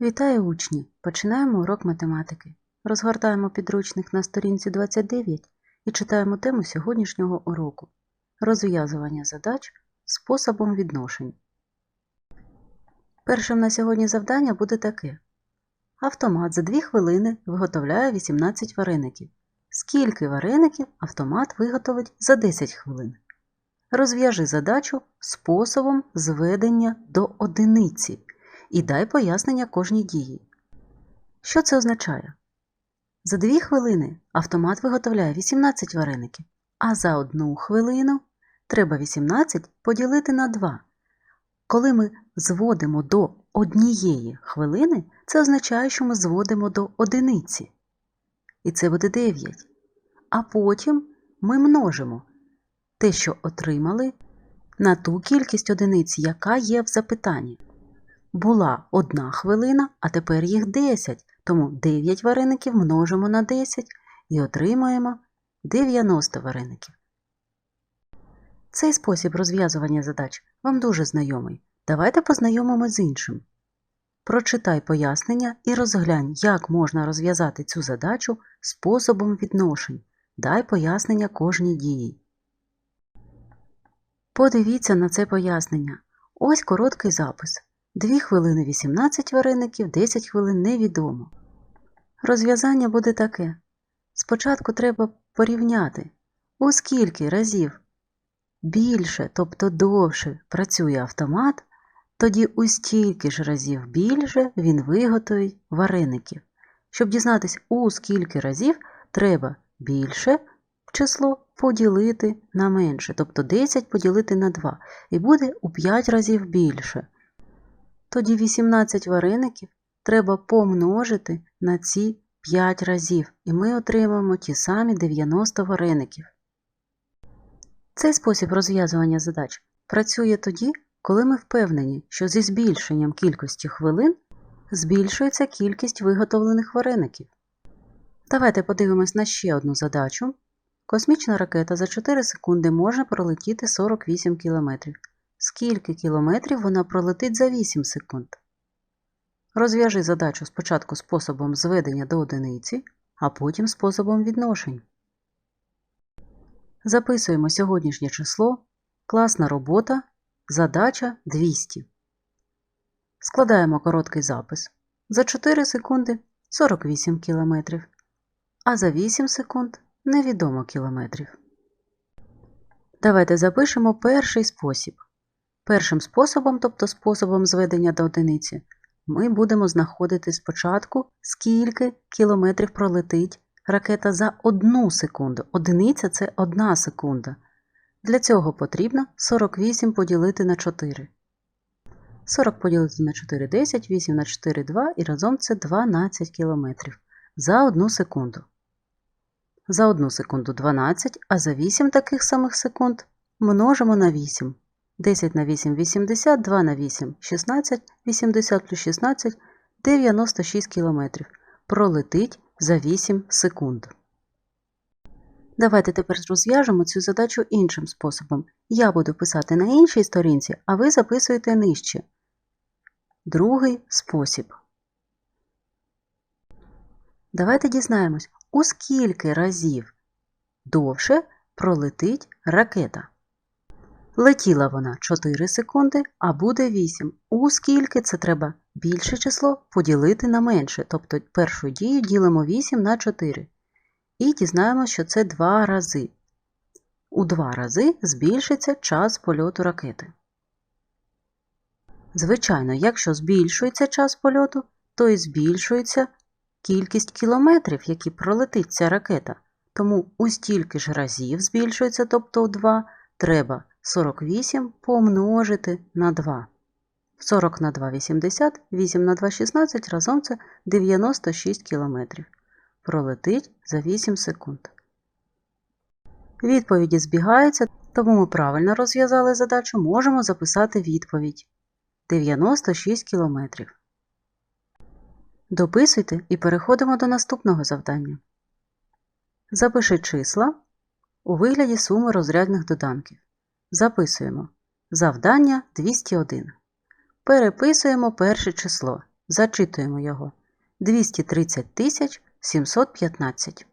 Вітаю учні! Починаємо урок математики. Розгортаємо підручник на сторінці 29 і читаємо тему сьогоднішнього уроку розв'язування задач способом відношень. Першим на сьогодні завдання буде таке. Автомат за 2 хвилини виготовляє 18 вареників. Скільки вареників автомат виготовить за 10 хвилин? Розв'яжи задачу способом зведення до одиниці і дай пояснення кожній дії. Що це означає? За 2 хвилини автомат виготовляє 18 вареників, а за 1 хвилину треба 18 поділити на 2. Коли ми зводимо до однієї хвилини, це означає, що ми зводимо до одиниці. І це буде 9. А потім ми множимо те, що отримали, на ту кількість одиниць, яка є в запитанні. Була одна хвилина, а тепер їх 10, тому 9 вареників множимо на 10 і отримаємо 90 вареників. Цей спосіб розв'язування задач вам дуже знайомий. Давайте познайомимо з іншим. Прочитай пояснення і розглянь, як можна розв'язати цю задачу способом відношень. Дай пояснення кожній дії. Подивіться на це пояснення. Ось короткий запис. 2 хвилини 18 вареників, 10 хвилин невідомо. Розв'язання буде таке. Спочатку треба порівняти, у скільки разів більше, тобто довше працює автомат, тоді у стільки ж разів більше він виготовить вареників. Щоб дізнатися, у скільки разів треба більше число поділити на менше, тобто 10 поділити на 2, і буде у 5 разів більше. Тоді 18 вареників треба помножити на ці 5 разів, і ми отримаємо ті самі 90 вареників. Цей спосіб розв'язування задач працює тоді, коли ми впевнені, що зі збільшенням кількості хвилин збільшується кількість виготовлених вареників. Давайте подивимось на ще одну задачу. Космічна ракета за 4 секунди може пролетіти 48 кілометрів. Скільки кілометрів вона пролетить за 8 секунд? Розв'яжи задачу спочатку способом зведення до одиниці, а потім способом відношень. Записуємо сьогоднішнє число, класна робота, задача 200. Складаємо короткий запис. За 4 секунди 48 кілометрів, а за 8 секунд невідомо кілометрів. Давайте запишемо перший спосіб. Першим способом, тобто способом зведення до одиниці, ми будемо знаходити спочатку, скільки кілометрів пролетить ракета за одну секунду. Одиниця це одна секунда. Для цього потрібно 48 поділити на 4. 40 поділити на 4 – 10, 8 на 4 – 2 і разом це 12 кілометрів за одну секунду. За одну секунду 12, а за 8 таких самих секунд множимо на 8. 10 на 8 – 80, 2 на 8 – 16, 80 плюс 16 – 96 кілометрів. Пролетить за 8 секунд. Давайте тепер розв'яжемо цю задачу іншим способом. Я буду писати на іншій сторінці, а ви записуєте нижче. Другий спосіб. Давайте дізнаємось, у скільки разів довше пролетить ракета. Летіла вона 4 секунди, а буде 8. У скільки це треба більше число поділити на менше. Тобто першу дію ділимо 8 на 4. І дізнаємося, що це 2 рази. У 2 рази збільшиться час польоту ракети. Звичайно, якщо збільшується час польоту, то і збільшується кількість кілометрів, які пролетить ця ракета. Тому у стільки ж разів збільшується, тобто у 2, треба 48 помножити на 2. 40 на 2 – 80, 8 на 2 – 16, разом це 96 кілометрів. Пролетить за 8 секунд. Відповіді збігаються, тому ми правильно розв'язали задачу, можемо записати відповідь 96 кілометрів. Дописуйте і переходимо до наступного завдання. Запиши числа у вигляді суми розрядних доданків. Записуємо завдання 201. Переписуємо перше число Зачитуємо його. 230 715.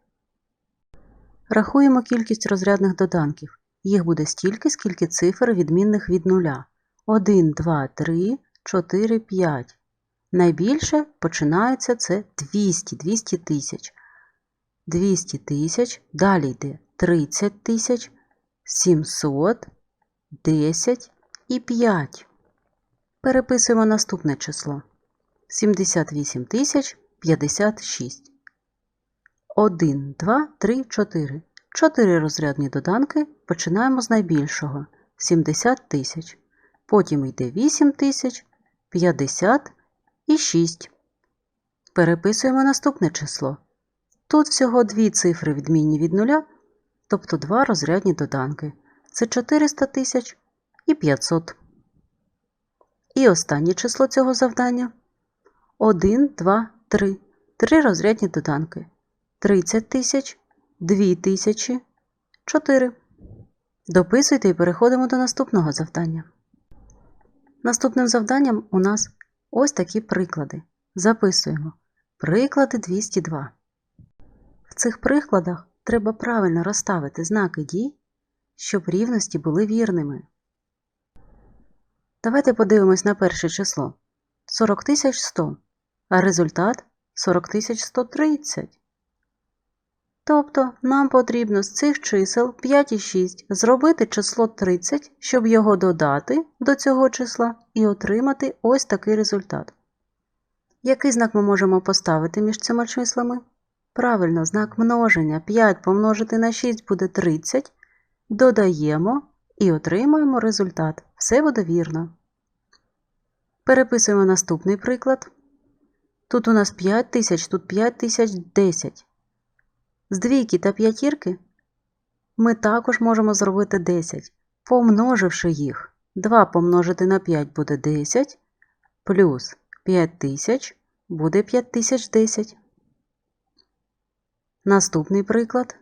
Рахуємо кількість розрядних доданків. Їх буде стільки, скільки цифр відмінних від нуля. 1, 2, 3, 4, 5. Найбільше починається це 200, 200 тисяч. 200 тисяч, далі йде 30 тисяч, 700, 10 і 5. Переписуємо наступне число. 78 тисяч 56. 1, 2, 3, 4. Чотири розрядні доданки починаємо з найбільшого 70 тисяч. Потім йде 8 тисяч, 50 і 6. Переписуємо наступне число. Тут всього дві цифри відмінні від нуля, тобто два розрядні доданки. Це 400 тисяч і 500. І останнє число цього завдання 1, 2, 3. Три розрядні доданки. 30 тисяч, 2 тисячі, 4. Дописуйте і переходимо до наступного завдання. Наступним завданням у нас ось такі приклади. Записуємо. Приклади 202. В цих прикладах треба правильно розставити знаки дій, щоб рівності були вірними. Давайте подивимось на перше число 40 100, а результат 40 130. Тобто нам потрібно з цих чисел 5 і 6 зробити число 30, щоб його додати до цього числа і отримати ось такий результат. Який знак ми можемо поставити між цими числами? Правильно, знак множення 5 помножити на 6 буде 30. Додаємо і отримуємо результат. Все буде вірно. Переписуємо наступний приклад. Тут у нас 5 тисяч, тут 5 тисяч 10. З двійки та п'ятірки ми також можемо зробити 10, помноживши їх. 2 помножити на 5 буде 10, плюс 5000 буде 5010. Наступний приклад.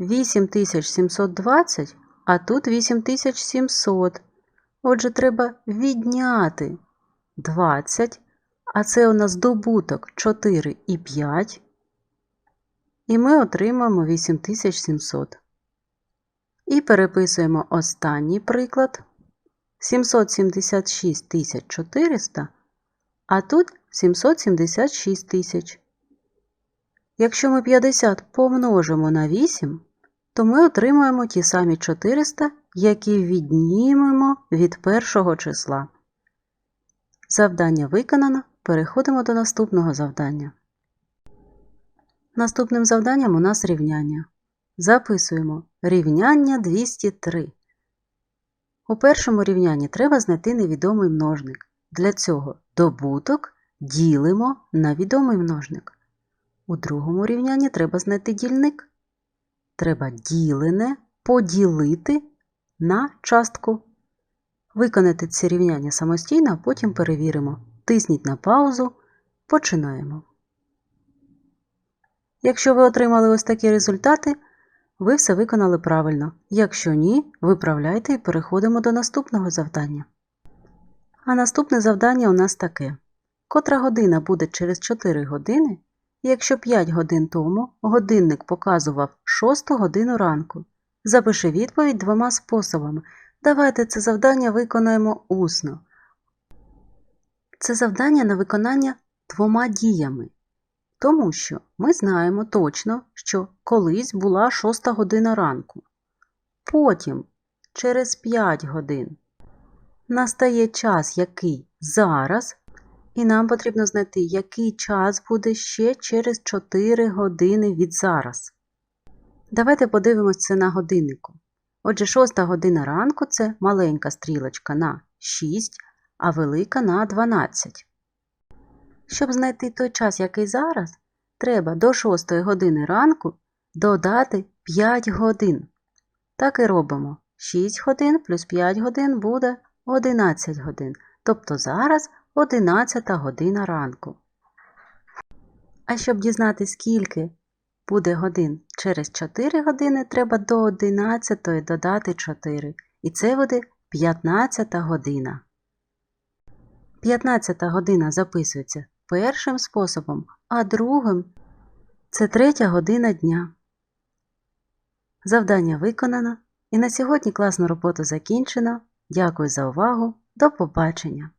8720, а тут 8700. Отже, треба відняти 20, а це у нас добуток 4 і 5. І ми отримаємо 8700. І переписуємо останній приклад. 776 400, а тут 776 тисяч. Якщо ми 50 помножимо на 8, то ми отримаємо ті самі 400, які віднімемо від першого числа. Завдання виконано. Переходимо до наступного завдання. Наступним завданням у нас рівняння. Записуємо рівняння 203. У першому рівнянні треба знайти невідомий множник. Для цього добуток ділимо на відомий множник. У другому рівнянні треба знайти дільник. Треба ділене поділити на частку. Виконати ці рівняння самостійно, а потім перевіримо. Тисніть на паузу. Починаємо. Якщо ви отримали ось такі результати, ви все виконали правильно. Якщо ні, виправляйте і переходимо до наступного завдання. А наступне завдання у нас таке: котра година буде через 4 години, якщо 5 годин тому годинник показував 6 годину ранку. Запиши відповідь двома способами. Давайте це завдання виконаємо усно. Це завдання на виконання двома діями. Тому що ми знаємо точно, що колись була 6 година ранку. Потім, через 5 годин, настає час, який зараз, і нам потрібно знайти, який час буде ще через 4 години від зараз. Давайте подивимось це на годиннику. Отже, 6 година ранку це маленька стрілочка на 6, а велика на 12. Щоб знайти той час, який зараз, треба до 6 години ранку додати 5 годин. Так і робимо. 6 годин плюс 5 годин буде 11 годин. Тобто зараз 11 година ранку. А щоб дізнатися, скільки буде годин через 4 години, треба до 11 додати 4. І це буде 15 година. 15 година записується першим способом, а другим це третя година дня. Завдання виконано, і на сьогодні класну роботу закінчено. Дякую за увагу. До побачення!